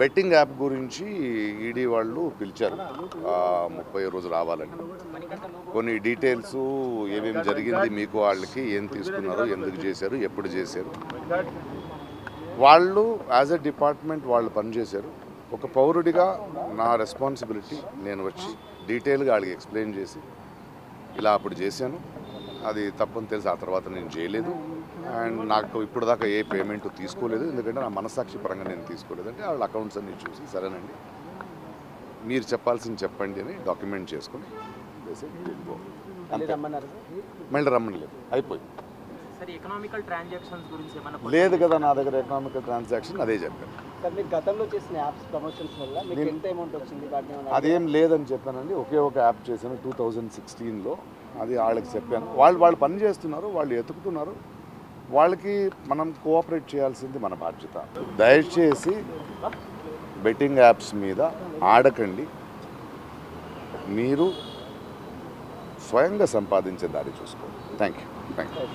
Betting app గురించి ED వాళ్ళు పిలిచారు. ముప్పై రోజు రావాలని. కొన్ని డీటెయిల్స్ ఏమేమి జరిగింది మీకు వాళ్ళకి ఏం తీసుకున్నారు ఎందుకు చేశారు ఎప్పుడు చేశారు. వాళ్ళు యాజ్ ఎ డిపార్ట్మెంట్ వాళ్ళు పనిచేశారు ఒక పౌరుడిగా నా రెస్పాన్సిబిలిటీ నేను వచ్చి డీటెయిల్గా వాళ్ళకి ఎక్స్ప్లెయిన్ చేసి ఇలా అప్పుడు చేశాను. అది తప్పని తెలిసి. ఆ తర్వాత నేను చేయలేదు. అండ్ నాకు ఇప్పుడు దాకా ఏ పేమెంట్ తీసుకోలేదు. ఎందుకంటే నా మనసాక్షి పరంగా నేను తీసుకోలేదు. అంటే వాళ్ళ అకౌంట్స్ అన్ని చూసి సరేనండి. మీరు చెప్పాల్సింది చెప్పండి అని డాక్యుమెంట్ చేసుకొని మళ్ళీ రమ్మని లేదు అయిపోయింది లేదు కదా నా దగ్గర ఎకనామికల్ ట్రాన్సాక్షన్ అదే చెప్పాను. గతంలో చేసిన యాప్స్ ప్రమోషన్స్ వల్ల మీకు ఎంత అమౌంట్ వచ్చింది? అదేం లేదని చెప్పానండి. ఒకే ఒక యాప్ చేశాను టూ థౌజండ్ సిక్స్టీన్లో అది వాళ్ళకి చెప్పాను. వాళ్ళు వాళ్ళు పని చేస్తున్నారు వాళ్ళు ఎతుకుతున్నారు. వాళ్ళకి మనం కోఆపరేట్ చేయాల్సింది మన బాధ్యత. దయచేసి బెట్టింగ్ యాప్స్ మీద ఆడకండి. మీరు స్వయంగా సంపాదించే దారి చూసుకోండి. Thank you thank you